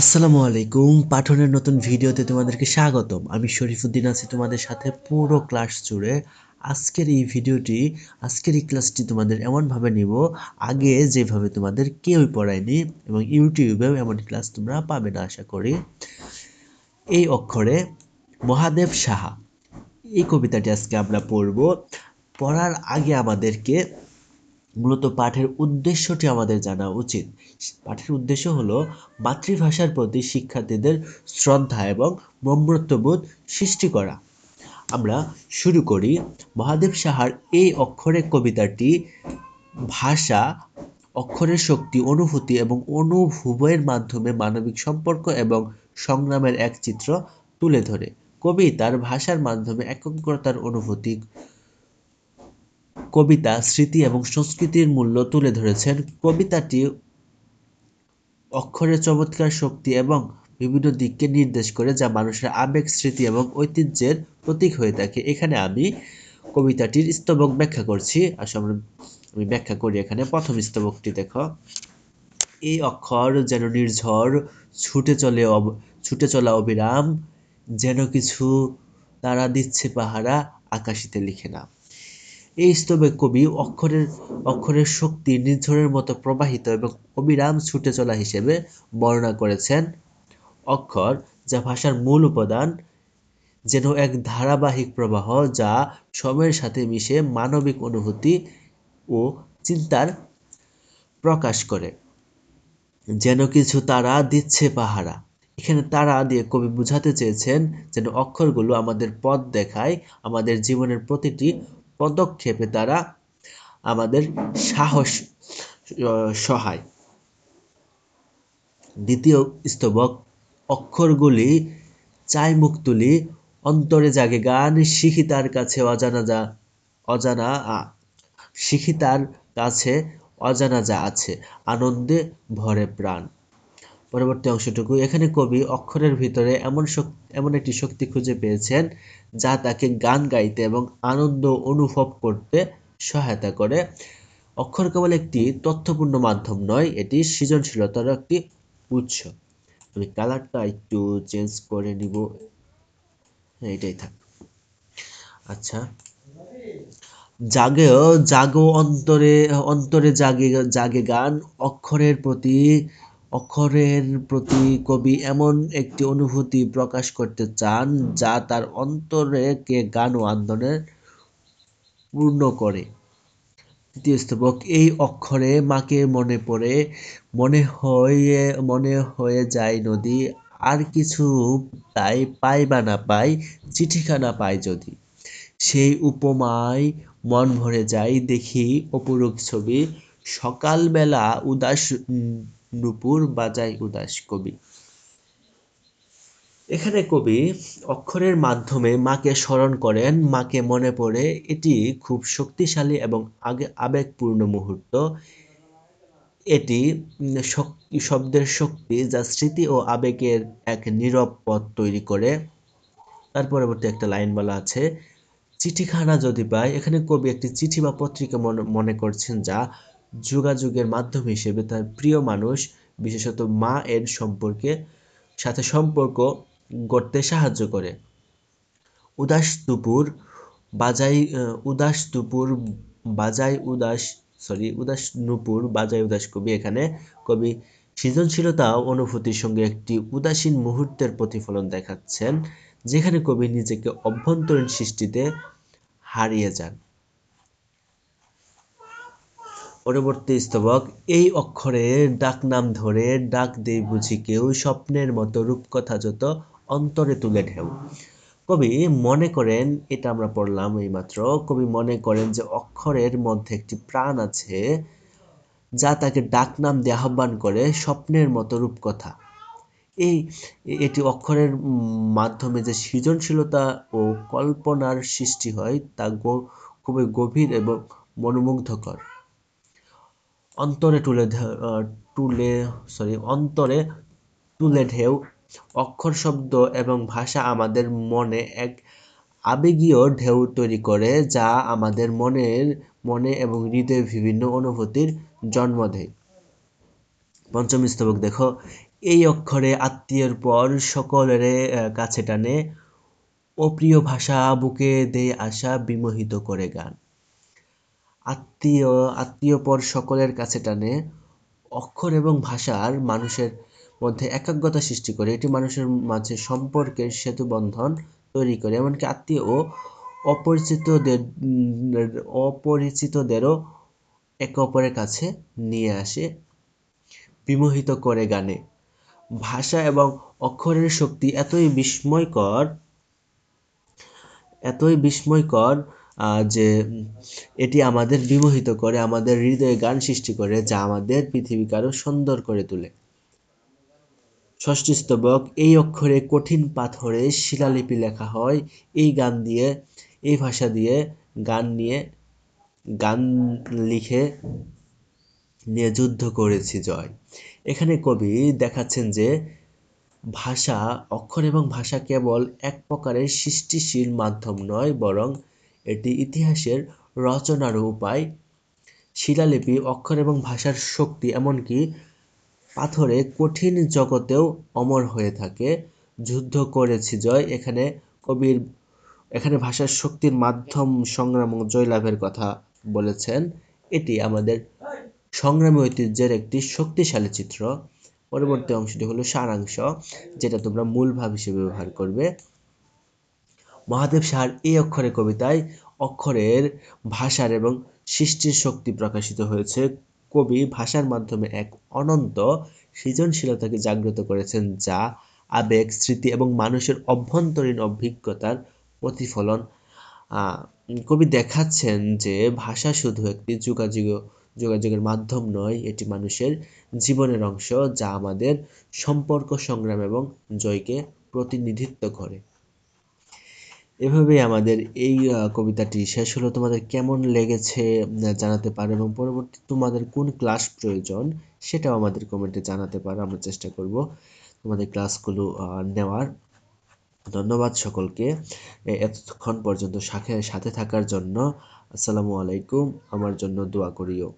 আসসালামু আলাইকুম। পাঠনের নতুন ভিডিওতে তোমাদেরকে স্বাগতম। আমি শরীফুদ্দিন আছি তোমাদের সাথে পুরো ক্লাস জুড়ে। আজকের এই ভিডিওটি, আজকের এই ক্লাসটি তোমাদের এমনভাবে নিব, আগে যেভাবে তোমাদের কেউই পড়ায়নি এবং ইউটিউবেও এমন ক্লাস তোমরা পাবে না, আশা করি। এই অক্ষরে, মহাদেব সাহা। এই কবিতাটি আজকে আমরা পড়ব। পড়ার আগে আমাদেরকে মূলত পাঠের উদ্দেশ্যটি আমাদের জানা উচিত। পাঠের উদ্দেশ্য হলো মাতৃভাষার প্রতি শিক্ষার্থীদের শ্রদ্ধা এবং নম্রত্ববোধ সৃষ্টি করা। আমরা শুরু করি মহাদেব সাহার এই অক্ষরে কবিতাটি ভাষা, অক্ষরের শক্তি, অনুভূতি এবং অনুভবের মাধ্যমে মানবিক সম্পর্ক এবং সংগ্রামের এক চিত্র তুলে ধরে। কবি তার ভাষার মাধ্যমে একগ্রতার অনুভূতি কবিতা, স্মৃতি এবং সংস্কৃতির মূল্য তুলে ধরেছেন। কবিতাটি অক্ষরের চমৎকার শক্তি এবং বিভিন্ন দিককে নির্দেশ করে যা মানুষের আবেগ, স্মৃতি এবং ঐতিহ্যের প্রতীক হয়ে থাকে। এখানে আমি কবিতাটির স্তবক ব্যাখ্যা করছি। আসলে আমি ব্যাখ্যা করি এখানে। প্রথম স্তবকটি দেখো। এই অক্ষর যেন নির্ঝর, ছুটে চলে ছুটে চলা অবিরাম, যেন কিছু তারা দিচ্ছে পাহারা, আকাশিতে লিখে না এই স্তবে কবি অক্ষরের অক্ষরের শক্তি নির্ঝরের মতো প্রবাহিত এবং অবিরাম ছুটে চলা হিসেবে বর্ণনা করেছেন। অক্ষর যা ভাষার মূল উপাদান, যেন এক ধারাবাহিক প্রবাহ যা সময়ের সাথে মিশে মানবিক অনুভূতি ও চিন্তার প্রকাশ করে। যেন কিছু তারা দিচ্ছে পাহারা। এখানে তারা দিয়ে কবি বুঝাতে চেয়েছেন যেন অক্ষরগুলো আমাদের পথ দেখায়, আমাদের জীবনের প্রতিটি পদক্ষেপে তারা আমাদের সাহস সহায়। দ্বিতীয় স্তবক, অক্ষরগুলি চাই মুখ তুলি, অন্তরে জাগে গান শিখি তার কাছে অজানা যা, অজানা শিখি তার কাছে অজানা যা আছে, আনন্দে ভরে প্রাণ। পরবর্তী অংশটুকু এখানে কবি অক্ষরের ভিতরে এমন এমন একটি শক্তি খুঁজে পেয়েছেন যা তাকে গান গাইতে এবং আনন্দ অনুভব করতে সহায়তা করে। অক্ষর কেবল একটি তথ্যপূর্ণ মাধ্যম নয়, এটি সৃজনশীলতার একটি উৎস। আমি কালারটা একটু চেঞ্জ করে নিব। হ্যাঁ এটাই থাক। আচ্ছা। জাগেও জাগো অন্তরে অন্তরে জাগে জাগে গান, অক্ষরের প্রতি অক্ষরের প্রতি কবি এমন একটি অনুভূতি প্রকাশ করতে চান যা তার অন্তরকে গান ও আন্দোলনে পূর্ণ করে। তৃতীয় স্তবক, এই অক্ষরে মাকে মনে পড়ে, মনে হয়ে মনে হয়ে যায় নদী, আর কিছু তাই পাই বা না পাই, চিঠিখানা পাই যদি। সেই উপমায় মন ভরে যায়, দেখি অপরূপ ছবি, সকালবেলা উদাস নুপুর বাজায় উদাস কবি। এখানে কবি অক্ষরের মাধ্যমে মাকে স্মরণ করেন, মাকে মনে পড়ে, এটি খুব শক্তিশালী এবং আগে আবেগপূর্ণ মুহূর্ত। এটি শব্দের শক্তি যা স্মৃতি ও আবেগের এক নীরব পথ তৈরি করে। তার পরবর্তী একটা লাইন বলা আছে, চিঠিখানা যদি পাই, এখানে কবি একটি চিঠি বা পত্রিকা মনে করছেন যা যোগাযোগের মাধ্যম হিসেবে তার প্রিয় মানুষ, বিশেষত মা এর সম্পর্কে সাথে সম্পর্ক গড়তে সাহায্য করে। উদাস দুপুর বাজাই উদাস দুপুর বাজাই উদাস সরি উদাস নুপুর বাজাই উদাস কবি এখানে। কবি সৃজনশীলতা ও অনুভূতির সঙ্গে একটি উদাসীন মুহূর্তের প্রতিফলন দেখাচ্ছেন, যেখানে কবি নিজেকে অভ্যন্তরীণ সৃষ্টিতে হারিয়ে যান। পরবর্তী স্তবক, এই অক্ষরের ডাকনাম ধরে ডাক দেই বুঝি কেউ, স্বপ্নের মতো রূপকথা যত অন্তরে তুলে ঢেউ। কবি মনে করেন, এটা আমরা পড়লাম এইমাত্র, কবি মনে করেন যে অক্ষরের মধ্যে একটি প্রাণ আছে, যা তাকে ডাকনাম দিয়ে আহ্বান করে স্বপ্নের মতো রূপকথা। এই, এটি অক্ষরের মাধ্যমে যে সৃজনশীলতা ও কল্পনার সৃষ্টি হয়, তা খুবই গভীর এবং মনোমুগ্ধকর। অন্তরে তুলে তুলে সরি অন্তরে তুলে ঢেউ, অক্ষর শব্দ এবং ভাষা আমাদের মনে এক আবেগীয় ঢেউ তৈরি করে যা আমাদের মনের, মনে এবং হৃদয়ে বিভিন্ন অনুভূতির জন্ম দেয়। পঞ্চম স্তবক দেখো, এই অক্ষরে আত্মীয়ের পর সকলের কাছে টানে অপ্রিয় ভাষা বুকে দে আশা বিমোহিত করে গান। আত্মীয় আত্মীয় পর সকলের কাছে টানে, অক্ষর এবং ভাষার মানুষের মধ্যে একাগ্রতা সৃষ্টি করে। এটি মানুষের মাঝে সম্পর্কের সেতু বন্ধন তৈরি করে, এমনকি আত্মীয় ও অপরিচিতদের, অপরিচিতদেরও একে অপরের কাছে নিয়ে আসে, বিমোহিত করে গানে। ভাষা এবং অক্ষরের শক্তি এতই বিস্ময়কর এতই বিস্ময়কর যে এটি আমাদের বিমোহিত করে, আমাদের হৃদয়ে গান সৃষ্টি করে, যা আমাদের পৃথিবীকে আরও সুন্দর করে তোলে। ষষ্ঠী স্তবক, এই অক্ষরে কঠিন পাথরে শিলালিপি লেখা হয়। এই গান দিয়ে, এই ভাষা দিয়ে গান নিয়ে, গান লিখে নিয়ে যুদ্ধ করেছি জয়। এখানে কবি দেখাচ্ছেন যে ভাষা, অক্ষর এবং ভাষা কেবল এক প্রকারের সৃষ্টিশীল মাধ্যম নয়, বরং এটি ইতিহাসের রচনারও উপায়। শিলালিপি, অক্ষর এবং ভাষার শক্তি এমনকি পাথরে কঠিন জগতেও অমর হয়ে থাকে। যুদ্ধ করেছি জয়, এখানে কবির, এখানে ভাষার শক্তির মাধ্যম সংগ্রাম ও জয়লাভের কথা বলেছেন। এটি আমাদের সংগ্রামী ঐতিহ্যের একটি শক্তিশালী চিত্র। পরবর্তী অংশটি হলো সারাংশ, যেটা তোমরা মূল ভাব হিসেবে ব্যবহার করবে। মহাদেব সাহার এই অক্ষরে কবিতায় অক্ষরের ভাষার এবং সৃষ্টির শক্তি প্রকাশিত হয়েছে। কবি ভাষার মাধ্যমে এক অনন্ত সৃজনশীলতাকে জাগ্রত করেছেন, যা আবেগ, স্মৃতি এবং মানুষের অভ্যন্তরীণ অভিজ্ঞতার প্রতিফলন। কবি দেখাচ্ছেন যে ভাষা শুধু একটি যোগাযোগ, যোগাযোগের মাধ্যম নয়, এটি মানুষের জীবনের অংশ, যা আমাদের সম্পর্ক, সংগ্রাম এবং জয়কে প্রতিনিধিত্ব করে। এভাবেই আমাদের এই কবিতাটি শেষ হলো। তোমাদের কেমন লেগেছে জানাতে পারো এবং পরবর্তী তোমাদের কোন ক্লাস প্রয়োজন সেটাও আমাদের কমেন্টে জানাতে পারো, আমরা চেষ্টা করব তোমাদের ক্লাসগুলো নেওয়ার। ধন্যবাদ সকলকে। এতক্ষণ পর্যন্ত সাথে থাকার জন্য আসসালামু আলাইকুম। আমার জন্য দোয়া করিও।